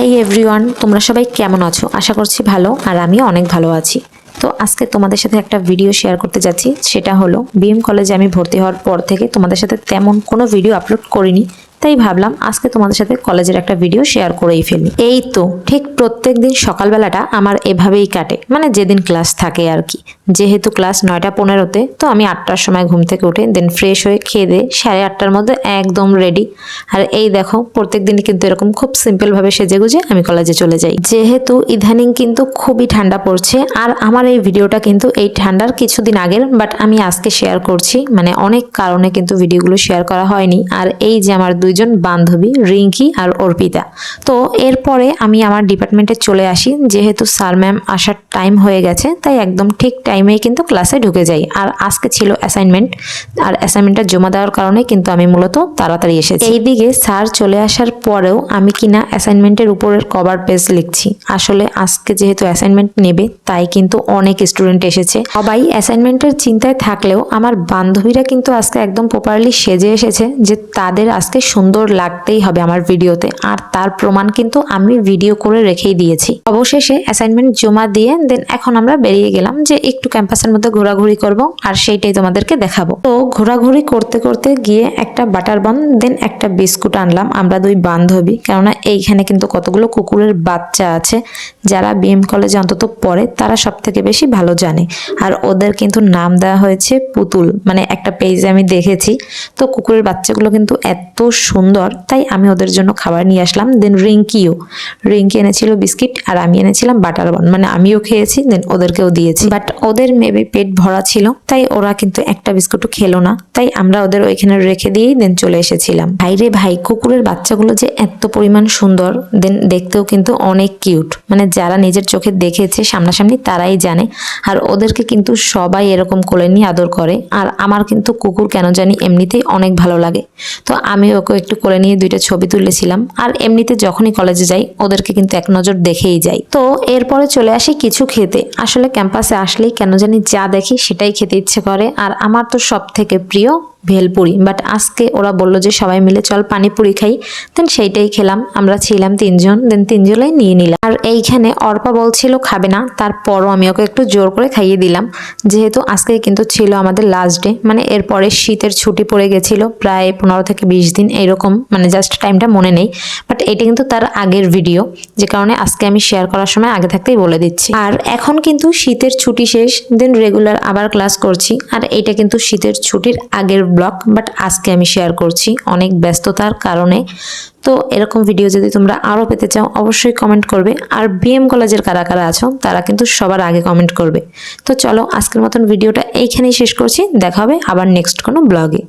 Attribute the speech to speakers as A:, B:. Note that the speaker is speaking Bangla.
A: হেই এভরিওয়ান তোমরা সবাই কেমন আছো? আশা করছি ভালো, আর আমিও অনেক ভালো আছি। তো আজকে তোমাদের সাথে একটা ভিডিও শেয়ার করতে যাচ্ছি। সেটা হলো বিএম কলেজে আমি ভর্তি হওয়ার পর থেকে তোমাদের সাথে তেমন কোনো ভিডিও আপলোড করিনি। তাই ভাবলাম, আজকে তোমাদের সাথে কলেজের একটা ভিডিও শেয়ার করেই ফেলি। এই তো, ঠিক প্রত্যেক দিন সকালবেলাটা আমার এভাবেই কাটে। মানে যেদিন ক্লাস থাকে আর কি। যেহেতু ক্লাস নয়টা পনেরোতে, তো আমি আটটার সময় ঘুম থেকে উঠে দেন ফ্রেশ হয়ে খেয়ে দিয়ে সাড়ে আটটার মধ্যে একদম রেডি আর এই দেখো প্রত্যেক দিনই কিন্তু এরকম খুব সিম্পলভাবে সেজে গুজে আমি কলেজে চলে যাই। যেহেতু ইদানিং কিন্তু খুবই ঠান্ডা পড়ছে, আর আমার এই ভিডিওটা কিন্তু এই ঠান্ডার কিছুদিন আগের বাট আমি আজকে শেয়ার করছি। মানে অনেক কারণে কিন্তু ভিডিওগুলো শেয়ার করা হয়নি। আর এই যে আমার দুইজন বান্ধবী, রিঙ্কি আর অর্পিতা। তো এরপরে আমি আমার ডিপার্টমেন্টে চলে আসি, যেহেতু স্যার ম্যাম আসার টাইম হয়ে গেছে, তাই একদম ঠিক টাইমেই কিন্তু ক্লাসে ঢুকে যাই। আর আজকে ছিল অ্যাসাইনমেন্ট আর অ্যাসাইনমেন্টটা জমা দেওয়ার কারণে কিন্তু আমি মূলত তাড়াতাড়ি এসেছি। এইদিকে স্যার চলে আসার পরেও আমি কিনা অ্যাসাইনমেন্টের উপরের কভার পেজ লিখছি। আসলে আজকে যেহেতু অ্যাসাইনমেন্ট নেবে, তাই কিন্তু অনেক স্টুডেন্ট এসেছে। সবাই অ্যাসাইনমেন্টের চিন্তায় থাকলেও আমার বান্ধবীরা কিন্তু আজকে একদম প্রপারলি সেজে এসেছে যে তাদের আজকে সুন্দর লাগতেই হবে আমার ভিডিওতে আর তার প্রমাণ কিন্তু আমি ভিডিও করে রেখেই দিয়েছি। অবশেষে অ্যাসাইনমেন্ট জমা দিয়ে দেন এখন আমরা বেরিয়ে গেলাম যে একটু ক্যাম্পাসের মধ্যে ঘোরাঘুরি করব আর সেইটাই তোমাদেরকে দেখাবো। তো ঘোরাঘুরি করতে করতে গিয়ে একটা বাটার বন দেন একটা বিস্কুট আনলাম। আমরা দুই বান্ধবী, কেননা এইখানে কিন্তু কতগুলো কুকুরের বাচ্চা আছে, যারা বিএম কলেজে অন্তত পড়ে, তারা সব থেকে বেশি ভালো জানে। আর ওদের কিন্তু নাম দেওয়া হয়েছে পুতুল মানে একটা পেজে আমি দেখেছি। তো কুকুরের বাচ্চাগুলো কিন্তু এত সুন্দর, তাই আমি ওদের জন্য খাবার নিয়ে আসলাম। দেন রিঙ্কিও, রিঙ্কি এনেছিল বিস্কিট আর আমি এনেছিলাম বাটার বন মানে আমিও খেয়েছি দেন ওদেরকেও দিয়েছি। বাট ওদের মেবি পেট ভরা ছিল, তাই ওরা কিন্তু একটা বিস্কুটও খেলো না। তাই আমরা ওদের ওইখানে রেখে দিয়েই দেন চলে এসেছিলাম। ভাইরে ভাই, কুকুরের বাচ্চাগুলো যে এত পরিমাণ সুন্দর দেন দেখতেও কিন্তু অনেক কিউট মানে যারা নিজের চোখে দেখেছে, সামনাসামনি তারাই জানে। আর ওদেরকে কিন্তু সবাই এরকম কোলে নিয়ে আদর করে। আর আমার কিন্তু কুকুর কেন জানি এমনিতেই অনেক ভালো লাগে। তো আমি ওকে একটু কোলে নিয়ে দুইটা ছবি তুলেছিলাম। আর এমনিতে যখনই কলেজে যাই, ওদেরকে কিন্তু এক নজর দেখেই যাই। তো এরপরে চলে আসি কিছু খেতে। আসলে ক্যাম্পাসে আসলেই কেন জানি যা দেখি সেটাই খেতে ইচ্ছে করে। আর আমার তো সব থেকে প্রিয় ভেলপুরি। বাট আজকে ওরা বলল যে সবাই মিলে চল পানিপুরি খাই। দেন সেইটাই খেলাম। আমরা ছিলাম তিনজন। দেন তিনজনেই নিয়ে নিলাম। আর এইখানে অর্পা বলছিল খাবে না। তারপরও আমি ওকে একটু জোর করে খাইয়ে দিলাম। যেহেতু আজকে কিন্তু ছিল আমাদের লাস্ট ডে মানে এরপরে শীতের ছুটি পড়ে গেছিল। প্রায় পনেরো থেকে বিশ দিন এরকম। মানে জাস্ট টাইমটা মনে নেই। বাট এটা কিন্তু তার আগের ভিডিও যে কারণে আজকে আমি শেয়ার করার সময় আগে থাকতেই বলে দিচ্ছি। আর এখন কিন্তু শীতের ছুটি শেষ। দেন রেগুলার আবার ক্লাস করছি। আর এটা কিন্তু শীতের ছুটির আগের ব্লগ বাট আজকে আমি শেয়ার করছি অনেক ব্যস্ততার কারণে। তো এরকম ভিডিও যদি তোমরা আরও পেতে চাও, অবশ্যই কমেন্ট করবে। আর বিএম কলেজের কারা কারা আছো, তারা কিন্তু সবার আগে কমেন্ট করবে। তো চলো আজকের মতন ভিডিওটা এইখানেই শেষ করছি। দেখা হবে আবার নেক্সট কোনো ব্লগে।